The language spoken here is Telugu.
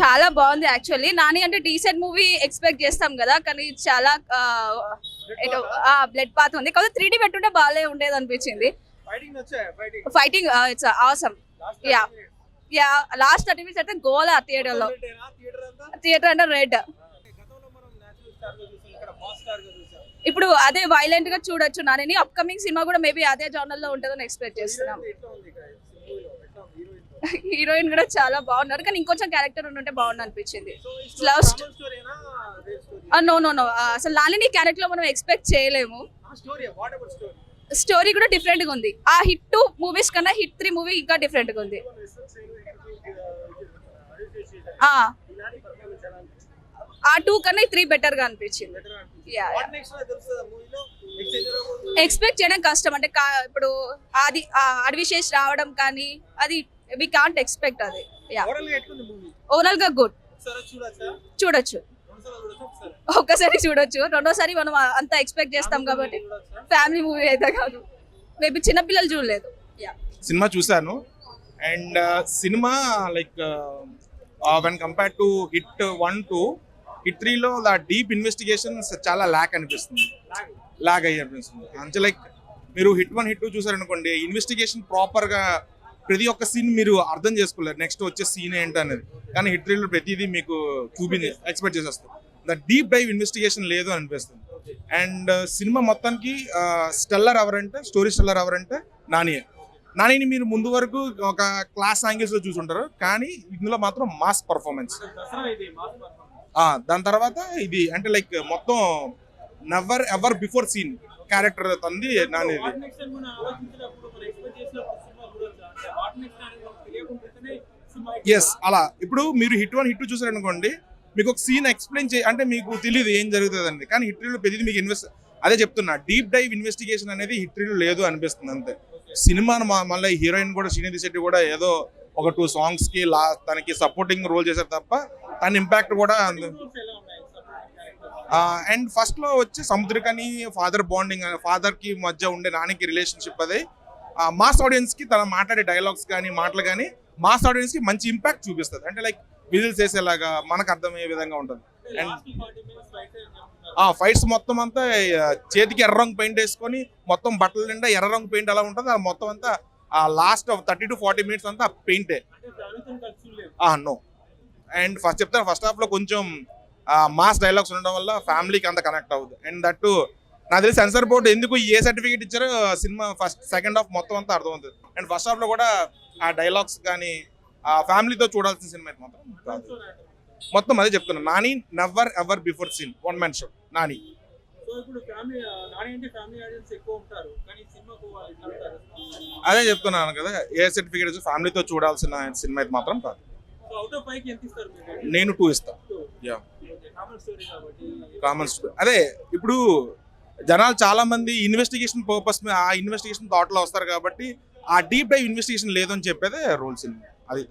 చాలా బాగుంది యాక్చువల్లీ. నాని అంటే డీసెంట్ మూవీ ఎక్స్పెక్ట్ చేస్తాం కదా కానీ చాలా బ్లడ్ పాత్ ఉంది. కాకపోతే త్రీ డీ పెట్టుంటే బాగాలే ఉండేది అనిపించింది. Fighting it's awesome Yeah. Yeah last thirty minutes అయితే గోల్ థియేటర్లో. థియేటర్ అంటే రెడ్ ఇప్పుడు అదే వైలెంట్గా చూడొచ్చు నాని అప్కమింగ్ సినిమా కూడా మేబీ అదే జోనర్లో ఉంటుందని ఎక్స్పెక్ట్ చేస్తున్నాం హీరోయిన్ ఎట్లా ఉంది ఇక్కడ మూవీలో ఎట్లా ఉంది హీరోయిన్ కూడా చాలా బాగున్నారు. కానీ ఇంకొంచెం క్యారెక్టర్ ఉంటే బాగుంది అనిపించింది. Story no? నో నో అసలు నాని క్యారెక్టర్లో మనం ఎక్స్పెక్ట్ చేయలేము. ఆ స్టోరీ కూడా డిఫరెంట్గా ఉంది. ఆ హిట్ టూ మూవీస్ కన్నా హిట్ త్రీ మూవీ ఇంకా డిఫరెంట్గా ఉంది. ఆ. టూ కన్నా త్రీ బెటర్గా అనిపించింది. ఎక్స్పెక్ట్ చేయడం కష్టం. అంటే ఇప్పుడు అది ఆ అడవిశేష్ రావడం కానీ అది వి కాంట్ ఎక్స్పెక్ట్ అది. యా ఓవరాల్గా ఎట్లుంది మూవీ ఓవరాల్గా గుడ్ చూడొచ్చా? ఒక్కసారి చూడొచ్చు? రెండోసారి మనం అంత ఎక్స్పెక్ట్ చేస్తాం కాబట్టి ఫ్యామిలీ మూవీ అయితే కాదు. మేబీ చిన్నపిల్లలు చూడలేదు. యా సినిమా చూశాను. And cinema like when compare to hit one two hit త్రీలో ద డీప్ ఇన్వెస్టిగేషన్స్ చాలా ల్యాక్ అనిపిస్తుంది. లాగ్ అయ్యి అనిపిస్తుంది. అంటే లైక్ మీరు హిట్ వన్ హిట్ టూ చూసారనుకోండి ఇన్వెస్టిగేషన్ ప్రాపర్గా ప్రతి ఒక్క సీన్ మీరు అర్థం చేసుకోలేరు. నెక్స్ట్ వచ్చే సీన్ ఏంటి అనేది కానీ హిట్ ప్రతిదీ మీకు చూపించి ఎక్స్పెక్ట్ చేసేస్తుంది. ద డీప్ డైవ్ ఇన్వెస్టిగేషన్ లేదు అని అనిపిస్తుంది. అండ్ uh, సినిమా మొత్తానికి uh, స్టెల్లర్ ఎవరంటే స్టోరీ స్టెల్లర్ ఎవరంటే నానియే. నానిని మీరు ముందు వరకు ఒక క్లాస్ యాంగిల్స్లో చూసుంటారు. కానీ ఇందులో మాత్రం మాస్ పర్ఫార్మెన్స్ మాస్ పర్ఫార్మెన్స్ దాని తర్వాత ఇది అంటే లైక్ మొత్తం never ever before seen character తంది నాని ఎస్ అలా. ఇప్పుడు మీరు హిట్ వన్ హిట్ చూసారనుకోండి మీకు ఒక సీన్ ఎక్స్ప్లెయిన్ చేయ అంటే మీకు తెలియదు ఏం జరుగుతుంది అండి కానీ హిస్టరీలో ప్రతిదీ మీకు ఇన్వెస్ట్ అదే చెప్తున్నా డీప్ డైవ్ ఇన్వెస్టిగేషన్ అనేది హిస్టరీలో లేదు అనిపిస్తుంది అంతే. సినిమాను మళ్ళీ హీరోయిన్ కూడా శ్రీనిధి శెట్టి కూడా ఏదో ఒక టూ సాంగ్స్కి లా తనకి సపోర్టింగ్ రోల్ చేశారు తప్ప తన ఇంపాక్ట్ కూడా అండ్ ఫస్ట్లో వచ్చి సముద్రికని ఫాదర్ బాండింగ్ ఫాదర్కి మధ్య ఉండే నానికి రిలేషన్షిప్ అదే. మాస్ ఆడియన్స్కి తన మాట్లాడే డైలాగ్స్ కానీ మాటలు కానీ మాస్ ఆడియన్స్కి మంచి ఇంపాక్ట్ చూపిస్తుంది. అంటే లైక్ విజిల్స్ చేసేలాగా మనకు అర్థమయ్యే విధంగా ఉంటుంది. అండ్ ఆ ఫైట్స్ మొత్తం అంతా చేతికి ఎర్ర రంగు పెయింట్ వేసుకొని మొత్తం బట్టల నిండా ఎర్ర రంగు పెయింట్ ఎలా ఉంటుంది. అది మొత్తం అంతా ఆ last thirty to forty minutes అంతా పెయింటే. నో. అండ్ ఫస్ట్ చెప్తాను ఫస్ట్ హాఫ్లో కొంచెం మాస్ డైలాగ్స్ ఉండడం వల్ల ఫ్యామిలీకి అంత కనెక్ట్ అవ్వదు. అండ్ దట్టు నాకు తెలిసి సెన్సర్ బోర్డు ఎందుకు ఏ సర్టిఫికేట్ ఇచ్చారో సినిమా ఫస్ట్ సెకండ్ హాఫ్ మొత్తం అంతా అర్థమవుతుంది. అండ్ ఫస్ట్ హాఫ్లో కూడా ఆ డైలాగ్స్ కానీ ఆ ఫ్యామిలీతో చూడాల్సిన సినిమా అయితే మాత్రం. కాదు మొత్తం అదే చెప్తున్నా. Nani never ever before seen one man show Nani. అదే చెప్తున్నాను కదా ఏ సర్టిఫికేట్ ఫ్యామిలీతో చూడాల్సిన సినిమా అయితే మాత్రం కాదు. నేను టూ ఇస్తాను కామన్ అదే ఇప్పుడు జనాలు చాలా మంది ఇన్వెస్టిగేషన్ పర్పస్ ఆ ఇన్వెస్టిగేషన్ థాట్లో వస్తారు కాబట్టి ఆ డీప్ డైవ్ ఇన్వెస్టిగేషన్ లేదని చెప్పేదే రూల్స్ అది